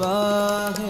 वाह